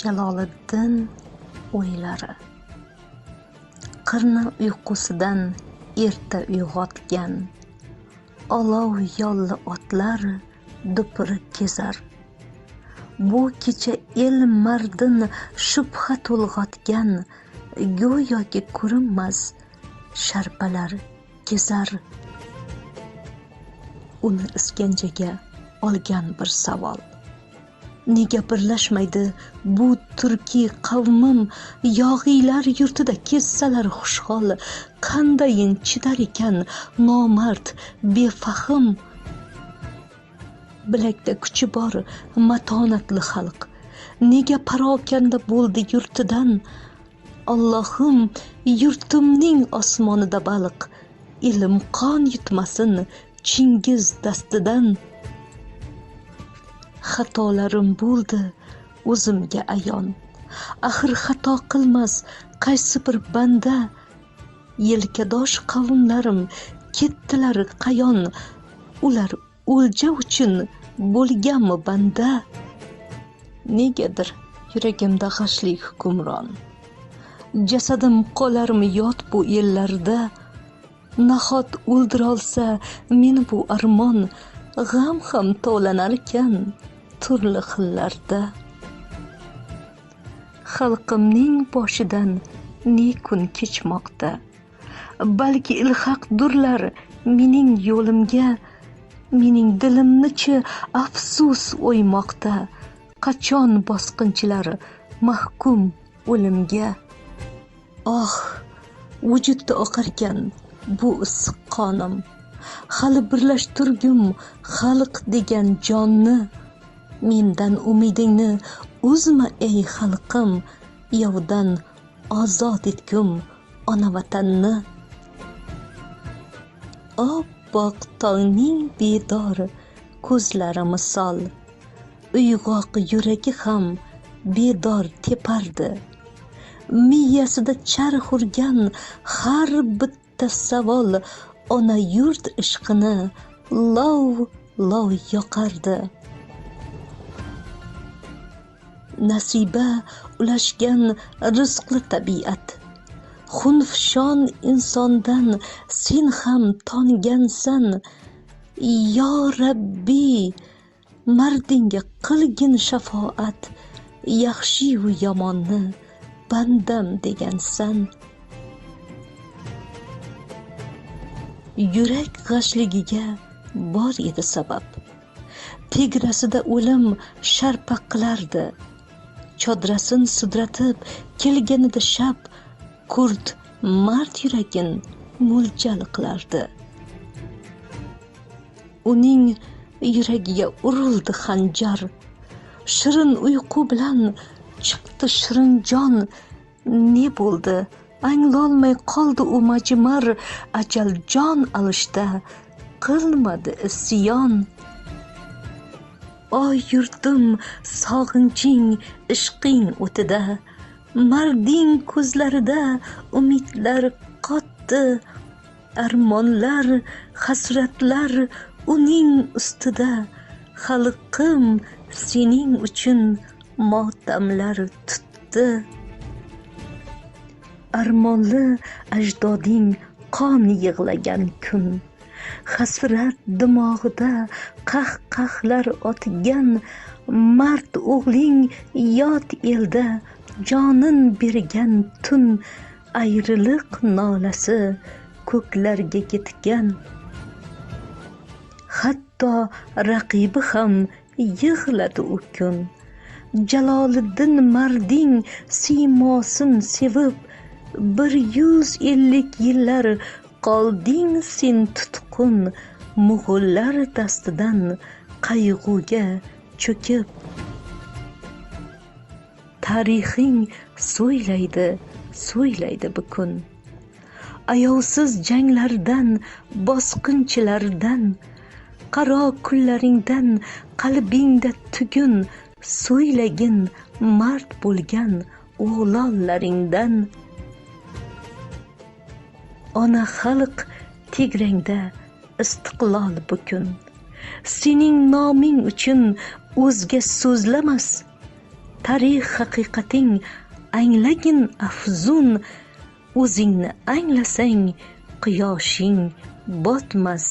Jaloliddin o'ylari qirni uyqusidan erta uyg'otgan. Olov yolli otlar dupuri kezar. Bu kecha el mardin shubha to'lg'otgan go'yoki ko'rinmas sharpalar kezar. Uni iskanjaga olgan bir savol. Nega birlashmaydi? Bu turkiy qavmim yog'iylar yurtida kezsalar xushhol qandayin chidar ekan nomard befahm bilakda kuchi bor matonatli xalq. Nega parokanda bo'ldi yurtidan? Allohim yurtimning osmonida baliq. Ilm qon yutmasin chingiz dastidan. Xatolarim bo'ldi o'zimga ayon. Axir xato qilmas qaysi bir banda yelkadosh qavmlarim ketdilar qayon. Ular o'lja uchun bo'lganmi banda negadir yuragimda g'ashlik hukmron. Jasadim qolarmi yot bu ellarda. Nahot o'ldirolsa meni bu armon g'am ham tovlanarkan. Turli xillarda. Xalqimning boshidan ne kun kechmoqda balki ilhaqdurlar mening yo'limga mening dilimnichi afsus o'ymoqda qachon bosqinchilar mahkum o'limga? Oh vujudda oqarkan bu issiq qonim hali birlashtirgum xalq degan jonni mendan umidingni uzma ey xalqim. Yovdan ozod etgum ona vatanni. Oppoq tongning bedor ko'zlari misol. Uyg'oq yuragi ham bedor tepardi. Miyasida charx urgan har bitta savol ona yurt ishqini lov lov yoqardi. Nasiba ulashgan rizqli tabiat. Xunfshon insondan sen ham tongansan. Yo rabbiy mardingga qilgin shafoat. Yaxshiyu yomonni bandam degansan. Yurak g'ashligiga bor edi sabab. Tegrasida o'lim sharpa qilardi. Chodrasin sudratib kelganida shab kurd mard yuragin mo'ljal qilardi. Uning yuragiga urildi xanjar. Shirin uyqu bilan chiqdi shirin jon ne bo'ldi? Anglolmay qoldi u majmar ajal jon alishda qilmadi isyon. Oy yurtim sog'inching ishqing o'tida. Marding ko'zlarida umidlar qotdi. Armonlar hasratlar uning ustida. Xalqim sening uchun motamlar tutdi. Armonli ajdoding qon yig'lagan kun. Hasrat dimog'ida qah qahlar otgan mard o'g'ling yot elda jonin bergan tun ayriliq nolasi ko'klarga ketgan. Hatto raqibi ham yig'ladi u kun. Jaloliddin marding siymosin sevib bir yuz ellik yillar qolding sen tutqun mo'g'ullar dastidan qayg'uga cho'kib. Tarixing so'ylaydi so'ylaydi bu kun. Ayovsiz janglardan bosqinchilardan qaro kunlaringdan qalbingda tugun so'ylagin mard bo'lgan o'g'lonlaringdan ona xalq tegrangda istiqlol bukun. Sening noming uchun o'zga so'zlamas tarix haqiqating anglagin afzun. O'zingni anglasang quyoshing botmas.